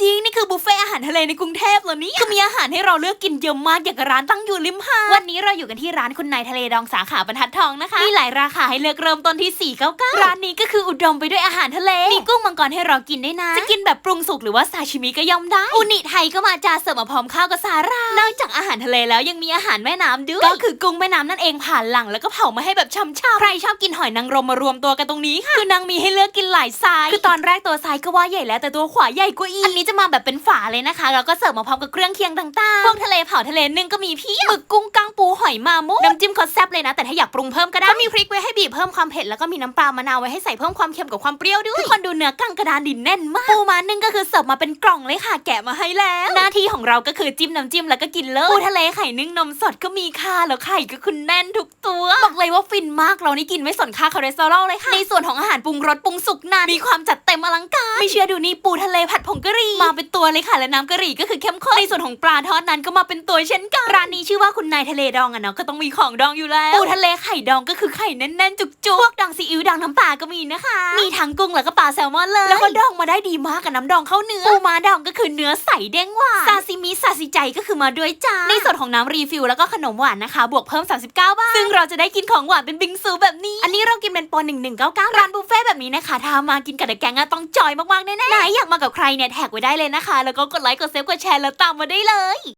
จริงนี่คือบุฟเฟ่อาหารทะเลในกรุงเทพเหรอเนี่ยคือมีอาหารให้เราเลือกกินเยอะมากอย่างกับร้านตั้งอยู่ริมหาดวันนี้เราอยู่กันที่ร้านคุณนายทะเลดองสาขาบรรทัดทองนะคะมีหลายราคาให้เลือกเริ่มต้นที่ 499 ร้านนี้ก็คืออุดมไปด้วยอาหารทะเลมีกุ้งมังกรให้เรากินได้นะ จะกินแบบปรุงสุกหรือว่าซาชิมิก็ย่อมได้อุนิไทยก็มาจาเสิร์ฟมาพร้อมข้าวกับสาหร่ายนอกจากอาหารทะเลแล้วยังมีอาหารแม่น้ำด้วยก็คือกุ้งแม่น้ำนั่นเองผ่านหลังแล้วก็เผามาให้แบบช่ำๆใครชอบกินหอยนางรมมารวมตัวกันตรงนี้ค่ะคือนางมีให้เลือกกินหลายไซส์คือตอนแรกตัวซ้ายก็ว่าใหญ่แล้วแต่ตัวขวาใหญ่กว่าอีกอันนี้จะมาแบบเป็นฝาเลยนะคะ แล้วก็เสิร์ฟมาพร้อมกับเครื่องเคียงต่างๆ พวกทะเลเผาทะเลนึ่งก็มีเพี่หมึกกุ้งกังปูหอยมามุกน้ำจิ้มเขาแซ่บเลยนะ แต่ถ้าอยากปรุงเพิ่มก็ได้ก็มีพริกไว้ให้บีบเพิ่มความเผ็ด แล้วก็มีน้ำปลามะนาวไว้ให้ใส่เพิ่มความเค็มกับความเปรี้ยวด้วยทุกคนดูเนื้อกังกระดานดินแน่นมาก ปูมานึ่งก็คือเสิร์ฟมาเป็นกล่องเลยค่ะ แกะมาให้แล้ว หน้าที่ของเราก็คือจิ้มน้ำจิ้มแล้วก็กินเลยปูทะเลไข่นึ่งนมสดก็มีค่ะแล้วไข่ก็คือแน่นทุกตัวบอกเลยว่าฟินมากเรานี่กินไม่สนค่าคอเลสเตอรอลเลยค่ะในส่วนของอาหารปรุงรสปรุงสุกนั้นมีความจัดเต็มอลังการไม่เชื่อดูนี่ปูทะเลผัดผงกะหรี่มาเป็นตัวเลยค่ะและน้ำกะหรี่ก็คือเข้มข้นในส่วนของปลาทอดนั้นก็มาเป็นตัวเช่นกันร้านนี้ชื่อว่าคุณนายทะเลดองอะเนาะก็ต้องมีของดองอยู่แล้วปูทะเลไข่ดองก็คือไข่แน่นๆจุกๆพวกดองซีอิ๊วดองน้ำปลาก็มีนะคะ มีทั้งกุ้งแล้วก็ปลาแซลมอนเลยแล้วก็ดองมาได้ดีมากกับน้ำดองเข้าเนื้อปูม้าดองก็คือเนื้อใสเด้งหวานซาซิมิซาซิใจก็คือมาด้วยจ้าในส่วนของน้ำรีฟิลแล้วก็ขนมหวานนะคะ บวกเพิ่ม 39 บาท ซึ่งเราจะได้กินของหวานเป็นบิงซูแบบนี้ อันนี้เรากินเป็นปอน1199ร้านบุฟเฟ่ต์แบบนี้นะคะถ้ามากินกับเดอะแกงอะต้องจอยมากๆแน่ๆไหนอยากมากับใครเนี่ยแท็กไว้ได้เลยนะคะ แล้วก็กดไลค์กดเซฟกดแชร์แล้วตามมาได้เลย